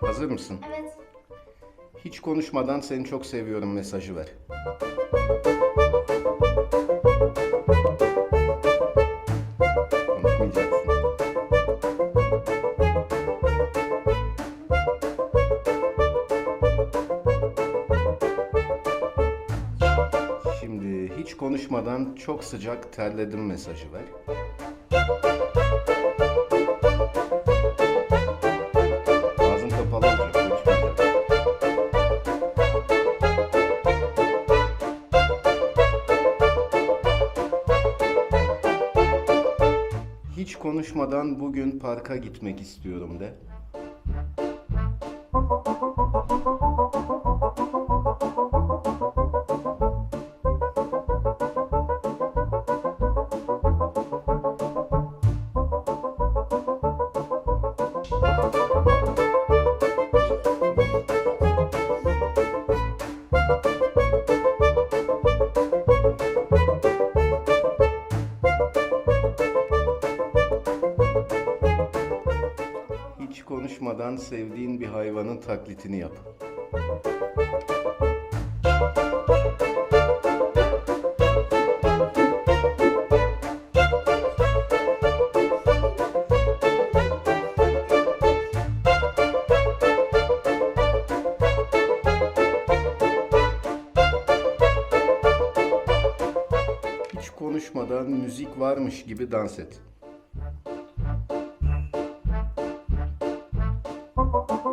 Hazır mısın? Evet. Hiç konuşmadan seni çok seviyorum mesajı ver. Şimdi hiç konuşmadan çok sıcak terledim mesajı ver. Hiç konuşmadan bugün parka gitmek istiyorum de. Konuşmadan sevdiğin bir hayvanın taklitini yap. Hiç konuşmadan müzik varmış gibi dans et. Thank.